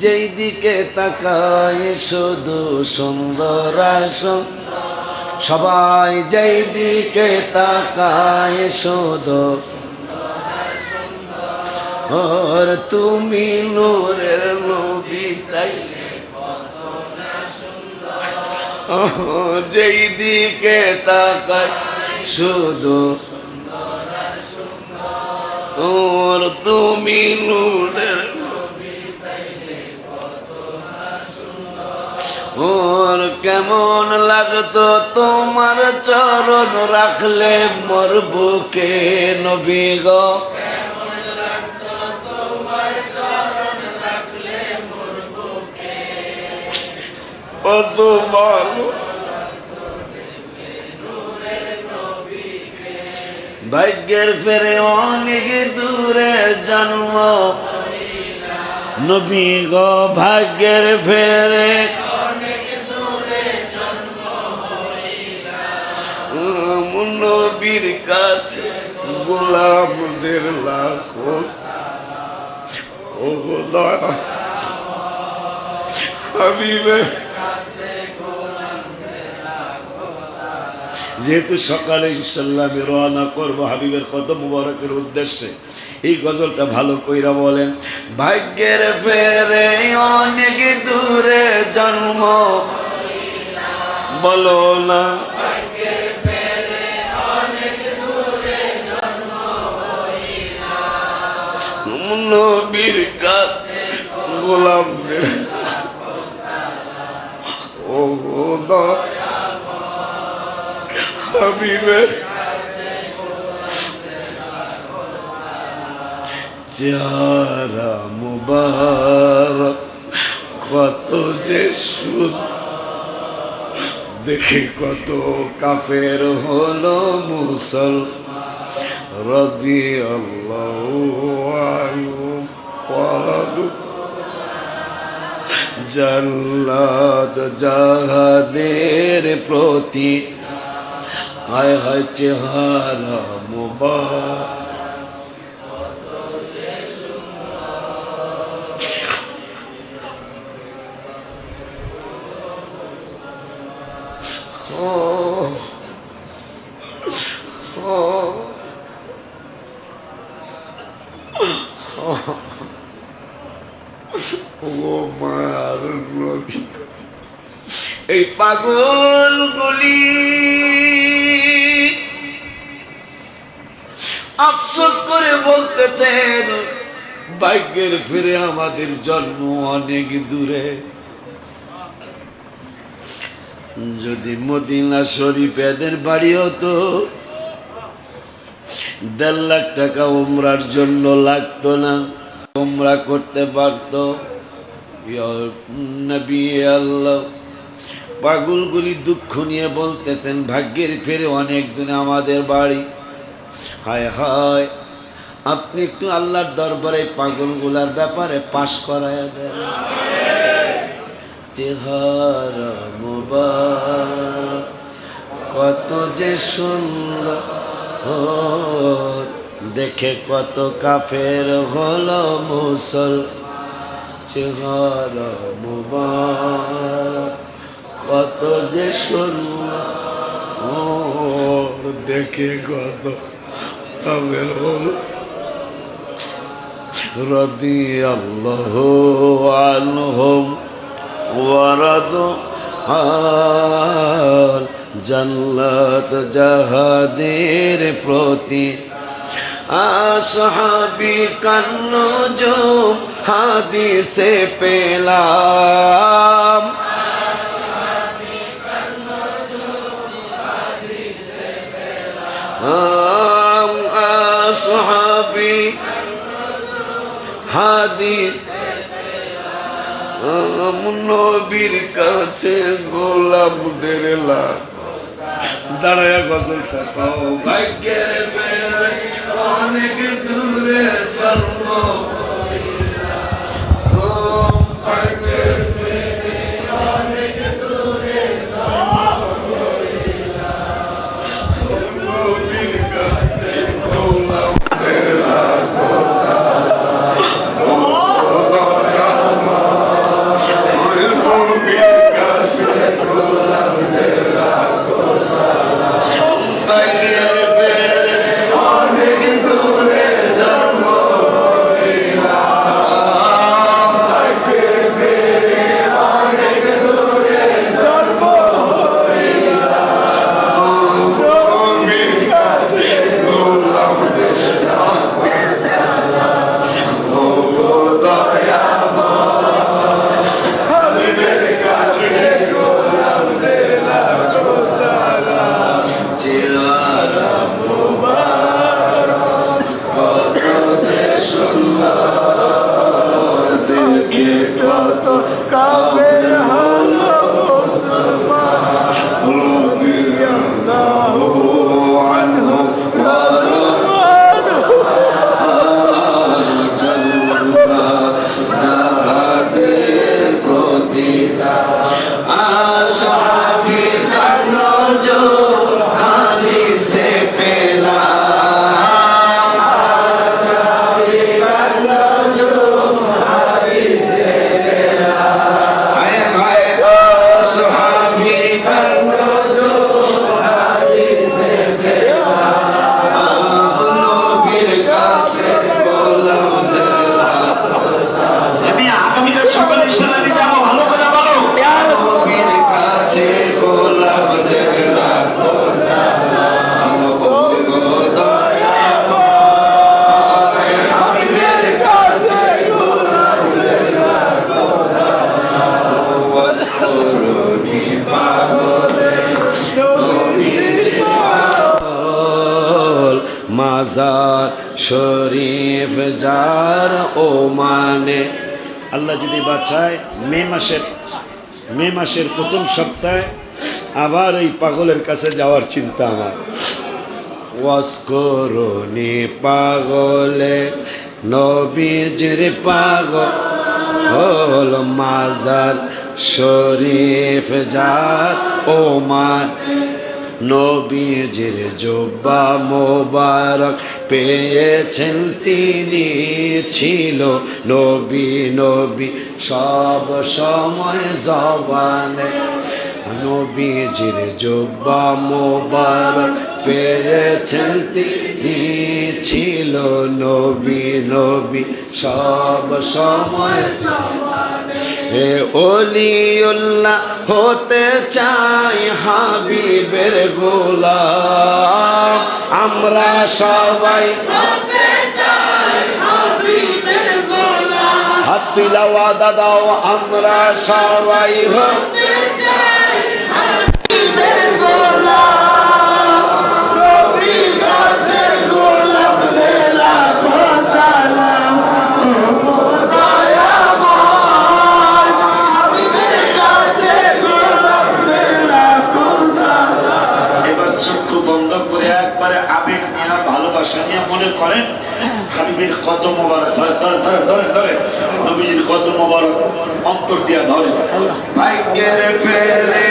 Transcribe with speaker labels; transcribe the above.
Speaker 1: যেই দিকে তাকায় শুধু সুন্দর সবাই যেই দিকে তাকায় শুধু ওর তুমি নূরের নবী তাই। যেই দিকে তাকায় শুধু ওর তুমি নূরের ওর কেমন লাগতো তোমার চরণ রাখলে মোর বুকে নবী গো। কত ভালো ভাগ্যের ফেরে অনেক দূরে জন্ম। নবী গো ভাগ্যের ফেরে নবীর কাছে গোলামদের লাখো ও গোলাম হাবিবের যেহেতু সকালে ইনশাল্লাহ আমি রওনা করব হাবিবের কত মুবারকের উদ্দেশ্যে এই গজলটা ভালো কইরা বলেন। ভাগ্যের ফেরে অনেক দূরে জন্ম বলো না। নবীর কাছে গোলামদের ও দা হাবিবের চেহারা মুবারক, কত যে সুদ। দেখে কত কাফের হলো মুসল রদি আল্লাহ পরাদু জান্নাত জাহাদের প্রতি হায় হায় চেহারা মুবারক ও ও এই পাগল গুলি আফসোস করে বলতেছেন ভাগ্যের ফিরে আমাদের জন্ম অনেক দূরে। যদি মদিনা শরীফ এদের বাড়ি হতো, দেড় লাখ টাকা উমরার জন্য লাগতো না। উমরা করতে পারতো। নবী পাগলগুলি দুঃখ নিয়ে বলতেছেন, ভাগ্যের ফেরে অনেক দিনে আমাদের বাড়ি। হায় হায়, আপনি একটু আল্লাহর দরবারে পাগলগুলার ব্যাপারে পাশ করায় দেন। চেহারা মুবারক, কত যে সুন্দর দেখে কত কাফের হল মুসল চেহার কত যে সুন্দর, দেখে কত কাফের হল। রদি আল্লাহ আনহম ওয়ারাদ জান্নাত, জাহাদের প্রতি আসহাবি কান্নজুম হাদিসে পেলাম। আসহাবি হাদিস। নবীর কাছে গোলামদের লাভ। দাঁড়ায়া গজলটা ভাগ্যের অনেক দূরে জন্ম। Amen. মাজার শরীফ যার ও মানে। আল্লাহ যদি বাঁচায় মে মাসের মে মাসের প্রথম সপ্তাহে আবার ওই পাগলের কাছে যাওয়ার চিন্তা আমার। ওয়াসকরণি পাগলে, নবীজির পাগল, হল মাজার শরীফ যার ও মান। নবীজির জোব্বা মোবারক পেয়েছেন তিনি, ছিল নবী নবী সব সময় জবানে। নবীজির জোব্বা মোবারক পেয়েছেন তিনি, ছিল নবী নবী সব সময় হে অলিউল্লাহ হতে চাই হাবিবের গোলাম। আমরা সবাই হাত তুলা দাদাও দাও আমরা সবাই হোক
Speaker 2: একবারে আবেগ নিয়ে, ভালোবাসা নিয়ে মনে করেন? হাবিবের কত মোবারক, ধরে ধরে ধরে ধরে ধরে। নবীজির কত মোবারক, অন্তর দিয়া ধরে।
Speaker 1: ভাগ্যের ফেলে